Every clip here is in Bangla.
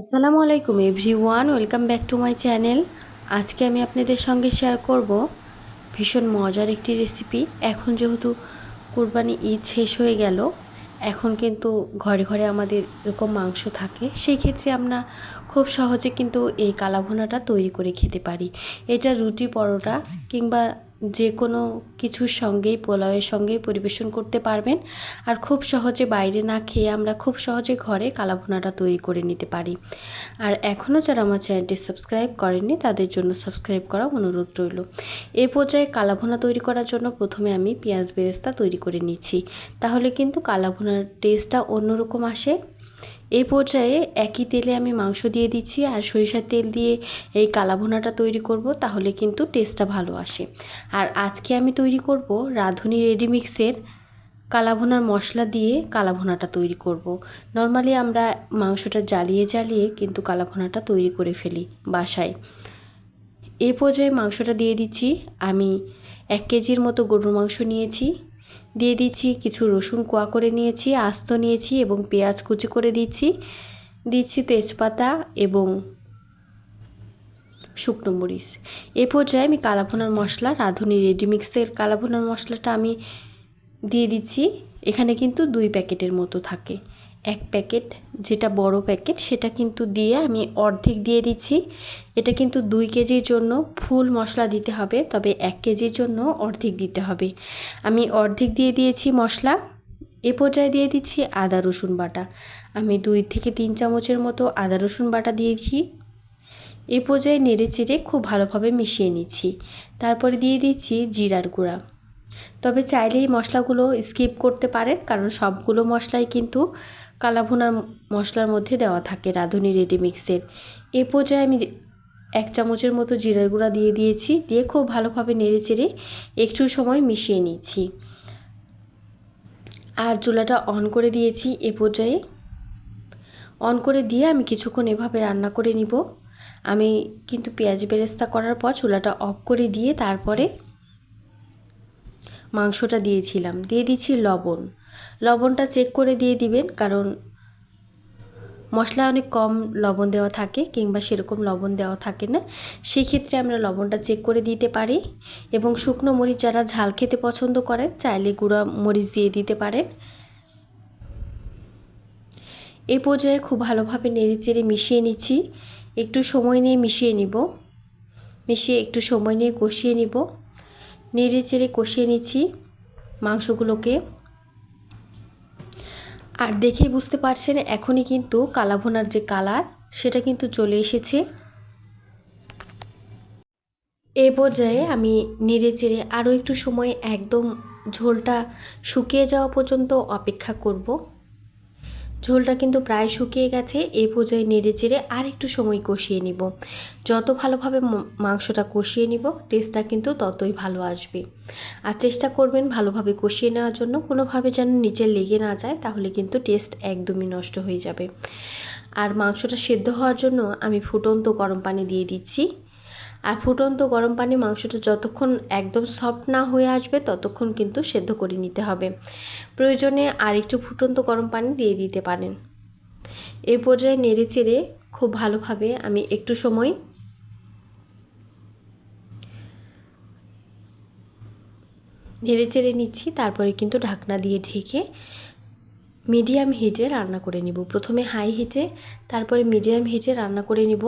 আসসালামু আলাইকুম everyone welcome back to my channel. আজকে আমি আপনাদের সঙ্গে শেয়ার করব ভীষণ মজার একটি রেসিপি। এখন যেহেতু কুরবানি ঈদ শেষ হয়ে গেল, এখন কিন্তু ঘরে ঘরে আমাদের এরকম মাংস থাকে, সেই ক্ষেত্রে আমরা খুব সহজে কিন্তু এই কালাভোনাটা তৈরি করে খেতে পারি। এটা রুটি পরোটা কিংবা যে কোনো কিছুর সঙ্গেই, পোলাওয়ের সঙ্গেই পরিবেশন করতে পারবেন। আর খুব সহজে বাইরে না খেয়ে আমরা খুব সহজে ঘরে কালাভুনাটা তৈরি করে নিতে পারি। আর এখনও যারা আমার চ্যানেলটি সাবস্ক্রাইব করেননি, তাদের জন্য সাবস্ক্রাইব করা অনুরোধ রইল। এ পর্যায়ে কালাভুনা তৈরি করার জন্য প্রথমে আমি পেঁয়াজ বেরেস্তা তৈরি করে নিচ্ছি। তাহলে কিন্তু কালাভুনার টেস্টটা অন্যরকম আসে। এই পর্যায়ে একই তেলে আমি মাংস দিয়ে দিচ্ছি আর সরিষার তেল দিয়ে এই কালাভুনাটা তৈরি করব, তাহলে কিন্তু টেস্টটা ভালো আসে। আর আজকে আমি তৈরি করব রাঁধুনি রেডিমিক্সের কালাভুনার মশলা দিয়ে কালাভুনাটা তৈরি করব। নর্মালি আমরা মাংসটা জ্বালিয়ে জ্বালিয়ে কিন্তু কালাভুনাটা তৈরি করে ফেলি বাসায়। এ পর্যায়ে মাংসটা দিয়ে দিচ্ছি, আমি এক কেজির মতো গরুর মাংস নিয়েছি। দিয়ে দিচ্ছি, কিছু রসুন কোয়া করে নিয়েছি, আস্ত নিয়েছি এবং পেঁয়াজ কুচি করে দিচ্ছি। দিচ্ছি তেজপাতা এবং শুকনো মরিচ। এ পর্যায়ে আমি কালাভুনার মশলা, রাঁধুনি রেডিমিক্সের কালাভুনার মশলাটা আমি দিয়ে দিচ্ছি। এখানে কিন্তু দুই প্যাকেটের মতো থাকে। এক প্যাকেট, যেটা বড় প্যাকেট, সেটা কিন্তু দিয়ে আমি অর্ধেক দিয়ে দিচ্ছি। এটা কিন্তু দুই কেজির জন্য ফুল মশলা দিতে হবে, তবে এক কেজির জন্য অর্ধেক দিতে হবে। আমি অর্ধেক দিয়ে দিয়েছি মশলা। এ পর্যায়ে দিয়ে দিচ্ছি আদা, রসুন বাটা। আমি দুই থেকে তিন চামচের মতো আদা, রসুন বাটা দিয়েছি। এ পর্যায়ে নেড়ে চেড়ে খুব ভালোভাবে মিশিয়ে নিচ্ছি। তারপরে দিয়ে দিচ্ছি জিরার গুঁড়া। তবে চাইলে এই মশলাগুলো স্কিপ করতে পারেন, কারণ সবগুলো মশলাই কিন্তু কালাভুনার মশলার মধ্যে দেওয়া থাকে রাঁধুনি রেডিমিক্সের এ পর্যায়ে আমি এক চামচের মতো জিরার গুঁড়া দিয়ে দিয়েছি, দিয়ে খুব ভালোভাবে নেড়ে চেড়ে একটু সময় মিশিয়ে নিচ্ছি। আর চুলাটা অন করে দিয়েছি, এ পর্যায়ে অন করে দিয়ে আমি কিছুক্ষণ এভাবে রান্না করে নিব। আমি কিন্তু পেঁয়াজ বেরেস্তা করার পর চুলাটা অফ করে দিয়ে তারপরে মাংসটা দিয়েছিলাম। দিয়ে দিচ্ছি লবণ। লবণটা চেক করে দিয়ে দিবেন, কারণ মশলা অনেক কম লবণ দেওয়া থাকে কিংবা সেরকম লবণ দেওয়া থাকে না। সেই ক্ষেত্রে আমরা লবণটা চেক করে দিতে পারি এবং শুকনো মরিচ যারা ঝাল খেতে পছন্দ করেন, চাইলে গুঁড়া মরিচ দিয়ে দিতে পারেন। এই পর্যায়ে খুব ভালোভাবে নেড়ে চেড়ে মিশিয়ে নিচ্ছি। একটু সময় নিয়ে মিশিয়ে নিব। মিশিয়ে একটু সময় নিয়ে কষিয়ে নিব। নেড়ে চেড়ে কষিয়ে নিচ্ছি মাংসগুলোকে। আর দেখেই বুঝতে পারছেন এখনই কিন্তু কালাভোনার যে কালার, সেটা কিন্তু চলে এসেছে। এ পর্যায়ে আমি নেড়ে চেড়ে আরও একটু সময় একদম ঝোলটা শুকিয়ে যাওয়া পর্যন্ত অপেক্ষা করব। ঝোলটা কিন্তু প্রায় শুকিয়ে গেছে এই পর্যায়ে নেড়ে চেড়ে আর একটু সময় কষিয়ে নিব। যত ভালোভাবে মাংসটা কষিয়ে নিব টেস্টটা কিন্তু ততই ভালো আসবে। আর চেষ্টা করবেন ভালোভাবে কষিয়ে নেওয়ার জন্য, কোনোভাবে যেন নিচে লেগে না যায়, তাহলে কিন্তু টেস্ট একদমই নষ্ট হয়ে যাবে। আর মাংসটা সেদ্ধ হওয়ার জন্য আমি ফুটন্ত গরম পানি দিয়ে দিচ্ছি। আর ফুটন্ত গরম পানি মাংসটা যতক্ষণ একদম সফট না হয়ে আসবে, ততক্ষণ কিন্তু সেদ্ধ করে নিতে হবে। প্রয়োজনে আর একটু ফুটন্ত গরম পানি দিয়ে দিতে পারেন। এই পর্যায়ে নেড়ে চেড়ে খুব ভালোভাবে আমি একটু সময় নেড়ে চেড়ে নিচ্ছি, তারপরে কিন্তু ঢাকনা দিয়ে ঢেকে মিডিয়াম হিটে রান্না করে নিব। প্রথমে হাই হিটে তারপরে মিডিয়াম হিটে রান্না করে নিব।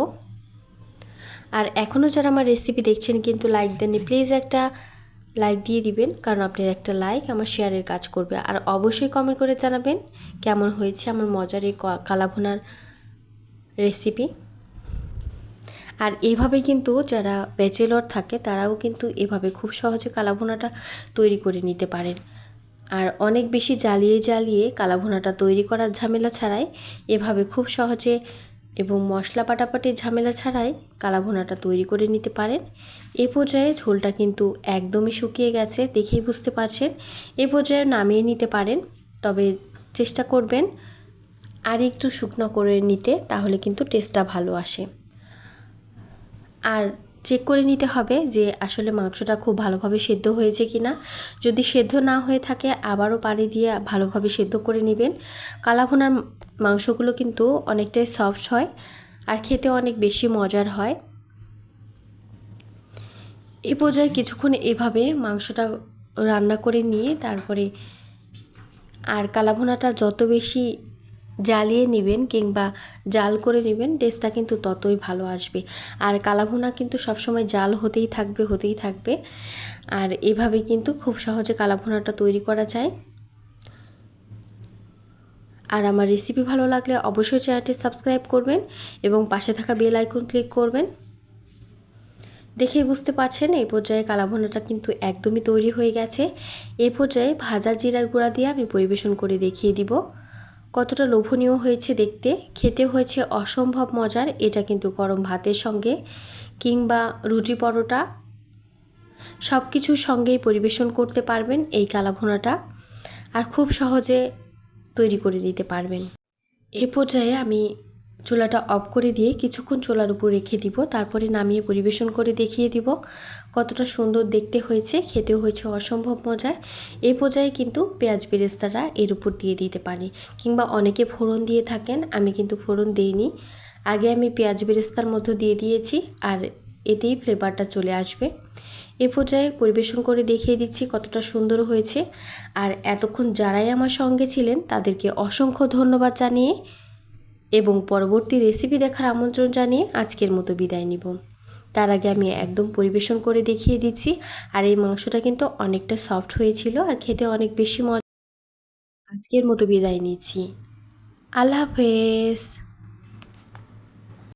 আর এখনও যারা আমার রেসিপি দেখছেন কিন্তু লাইক দেননি প্লিজ একটা লাইক দিয়ে দিবেন, কারণ আপনার একটা লাইক আমার শেয়ারের কাজ করবে। আর অবশ্যই কমেন্ট করে জানাবেন কেমন হয়েছে আমার মজার এই কালাভোনার রেসিপি আর এইভাবে কিন্তু যারা ব্যাচেলর থাকে, তারাও কিন্তু এভাবে খুব সহজে কালাভোনাটা তৈরি করে নিতে পারেন। আর অনেক বেশি জ্বালিয়ে জ্বালিয়ে কালাভোনাটা তৈরি করার ঝামেলা ছাড়াই এভাবে খুব সহজে এবং মশলা পাটাপাটি ঝামেলা ছাড়াই কালাভুনাটা তৈরি করে নিতে পারেন। এ পর্যায়ে ঝোলটা কিন্তু একদমই শুকিয়ে গেছে দেখেই বুঝতে পারছেন। এ পর্যায়ে নামিয়ে নিতে পারেন, তবে চেষ্টা করবেন আর একটু শুকনো করে নিতে, তাহলে কিন্তু টেস্টটা ভালো আসে। আর চেক করে নিতে হবে যে আসলে মাংসটা খুব ভালোভাবে সেদ্ধ হয়েছে কি না যদি সেদ্ধ না হয়ে থাকে, আবারও পানি দিয়ে ভালোভাবে সেদ্ধ করে নেবেন। কালাভুনার মাংসগুলো কিন্তু অনেকটাই সফট হয় আর খেতে অনেক বেশি মজার হয়। এ পর্যায়ে কিছুক্ষণ এভাবে মাংসটা রান্না করে নিয়ে তারপরে আর কালাভুনাটা যত বেশি জ্বালিয়ে নেবেন কিংবা জাল করে নেবেন টেস্টটা কিন্তু ততই ভালো আসবে। আর কালাভুনা কিন্তু সবসময় জাল হতেই থাকবে হতেই থাকবে। আর এভাবে কিন্তু খুব সহজে কালাভুনাটা তৈরি করা যায়। আর আমার রেসিপি ভালো লাগলে অবশ্যই চ্যানেলটি সাবস্ক্রাইব করবেন এবং পাশে থাকা বেল আইকন ক্লিক করবেন। দেখেই বুঝতে পারছেন, এই পর্যায়ে কালাভুনাটা কিন্তু একদমই তৈরি হয়ে গেছে। এ পর্যায়ে ভাজা জিরার গুঁড়া দিয়ে আমি পরিবেশন করে দেখিয়ে দিব। কতটা লোভনীয় হয়েছে দেখতে, খেতে হয়েছে অসম্ভব মজার, এটা কিন্তু গরম ভাতের সঙ্গে কিংবা রুটি পরোটা। সব কিছুর সঙ্গেই পরিবেশন করতে পারবেন এই কালাভোনাটা আর খুব সহজে তৈরি করে নিতে পারবেন। এ পর্যায়ে আমি চুলাটা অফ করে দিয়ে কিছুক্ষণ চুলার উপর রেখে দিব। তারপরে নামিয়ে পরিবেশন করে দেখিয়ে দিব। কতটা সুন্দর দেখতে হয়েছে, খেতেও হয়েছে অসম্ভব মজার। এই পর্যায়ে কিন্তু পেঁয়াজ বেরেস্তাটা এর উপর দিয়ে দিতে পারি। কিংবা অনেকে ফোড়ন দিয়ে থাকেন, আমি কিন্তু ফোড়ন দিইনি। আগে আমি পেঁয়াজ বেরেস্তার মধ্যে দিয়ে দিয়েছি আর এতেই ফ্লেভারটা চলে আসবে। এ পর্যায়ে পরিবেশন করে দেখিয়ে দিচ্ছি কতটা সুন্দর হয়েছে। আর এতক্ষণ যারাই আমার সঙ্গে ছিলেন, তাদেরকে অসংখ্য ধন্যবাদ জানিয়ে এবং পরবর্তী রেসিপি দেখার আমন্ত্রণ জানিয়ে আজকের মতো বিদায় নিব। তার আগে আমি একদম পরিবেশন করে দেখিয়ে দিচ্ছি। আর এই মাংসটা কিন্তু অনেকটা সফট হয়েছিল আর খেতে অনেক বেশি মজা আজকের মতো বিদায় নিচ্ছি। আল্লাহ হাফেজ।